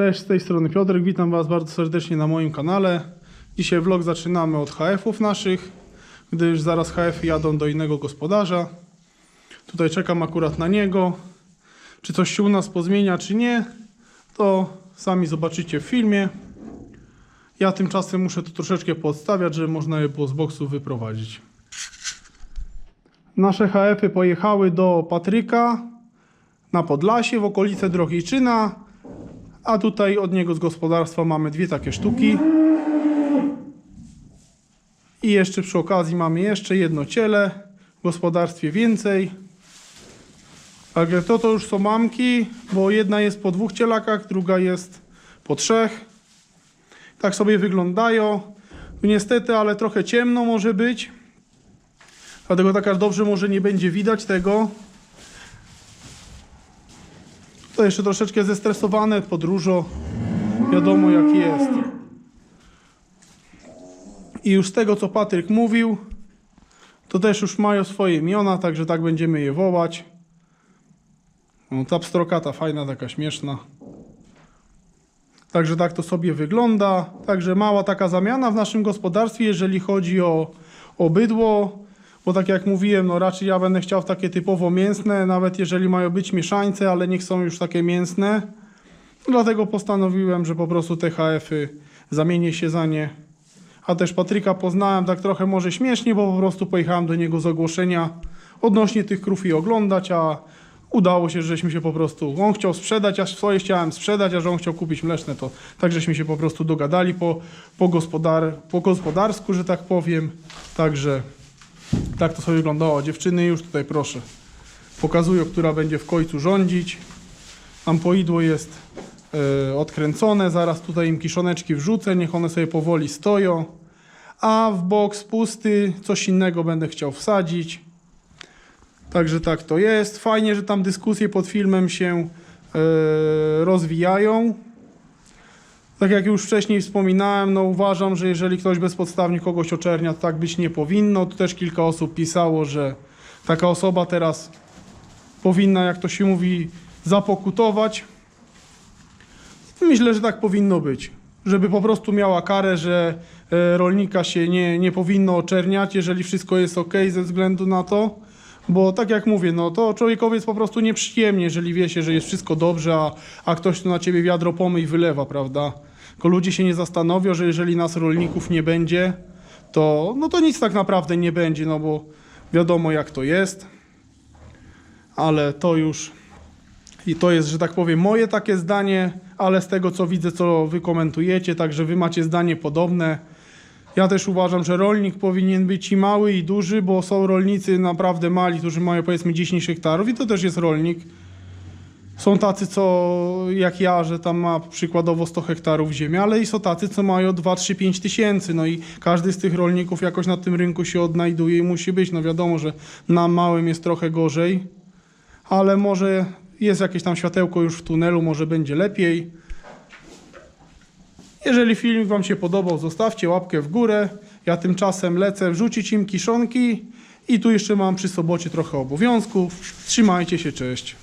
Cześć, z tej strony Piotrek, witam Was bardzo serdecznie na moim kanale. Dzisiaj vlog zaczynamy od HF-ów naszych, gdyż zaraz HF-y jadą do innego gospodarza. Tutaj czekam akurat na niego. Czy coś się u nas pozmienia, czy nie, to sami zobaczycie w filmie. Ja tymczasem muszę to troszeczkę podstawiać, żeby można je było z boksu wyprowadzić. Nasze HF-y pojechały do Patryka na Podlasie, w okolice Drohiczyna. A tutaj od niego z gospodarstwa mamy dwie takie sztuki. I jeszcze przy okazji mamy jeszcze jedno ciele. W gospodarstwie więcej. Także to to już są mamki, bo jedna jest po dwóch cielakach, druga jest po trzech. Tak sobie wyglądają. Tu niestety, ale trochę ciemno może być. Dlatego tak aż dobrze może nie będzie widać tego. To jeszcze troszeczkę zestresowane podróżo. Wiadomo jak jest. I już z tego co Patryk mówił, to też już mają swoje imiona, także tak będziemy je wołać. No, ta pstrokata fajna, taka śmieszna. Także tak to sobie wygląda. Także mała taka zamiana w naszym gospodarstwie, jeżeli chodzi o, o bydło. Bo tak jak mówiłem, no raczej ja będę chciał takie typowo mięsne, nawet jeżeli mają być mieszańce, ale niech są już takie mięsne. Dlatego postanowiłem, że po prostu te HF-y zamienię się za nie. A też Patryka poznałem tak trochę może śmiesznie, bo po prostu pojechałem do niego z ogłoszenia odnośnie tych krów i oglądać, a udało się, żeśmy się po prostu, on chciał sprzedać, a swoje chciałem sprzedać, a że on chciał kupić mleczne, to tak żeśmy się po prostu dogadali po, po, gospodar, po gospodarsku, że tak powiem. Także tak to sobie wyglądało. Dziewczyny już tutaj proszę. Pokazują, która będzie w końcu rządzić. Tam poidło jest e, odkręcone. Zaraz tutaj im kiszoneczki wrzucę. Niech one sobie powoli stoją. A w boks pusty coś innego będę chciał wsadzić. Także tak to jest. Fajnie, że tam dyskusje pod filmem się e, rozwijają. Tak jak już wcześniej wspominałem, no uważam, że jeżeli ktoś bezpodstawnie kogoś oczernia, to tak być nie powinno. Tu też kilka osób pisało, że taka osoba teraz powinna, jak to się mówi, zapokutować. Myślę, że tak powinno być. Żeby po prostu miała karę, że e, rolnika się nie, nie powinno oczerniać, jeżeli wszystko jest ok ze względu na to. Bo tak jak mówię, no to człowiekowi jest po prostu nieprzyjemnie, jeżeli wie się, że jest wszystko dobrze, a, a ktoś tu na ciebie wiadro pomyj wylewa, prawda? Tylko ludzie się nie zastanowią, że jeżeli nas rolników nie będzie, to, no to nic tak naprawdę nie będzie, no bo wiadomo jak to jest. Ale to już i to jest, że tak powiem, moje takie zdanie, ale z tego co widzę, co wy komentujecie, także wy macie zdanie podobne. Ja też uważam, że rolnik powinien być i mały, i duży, bo są rolnicy naprawdę mali, którzy mają powiedzmy 10 hektarów i to też jest rolnik. Są tacy, co jak ja, że tam ma przykładowo 100 hektarów ziemi, ale i są tacy, co mają 2, 3, 5 tysięcy. No i każdy z tych rolników jakoś na tym rynku się odnajduje i musi być. No wiadomo, że na małym jest trochę gorzej, ale może jest jakieś tam światełko już w tunelu, może będzie lepiej. Jeżeli filmik Wam się podobał, zostawcie łapkę w górę. Ja tymczasem lecę wrzucić im kiszonki i tu jeszcze mam przy sobocie trochę obowiązków. Trzymajcie się, cześć.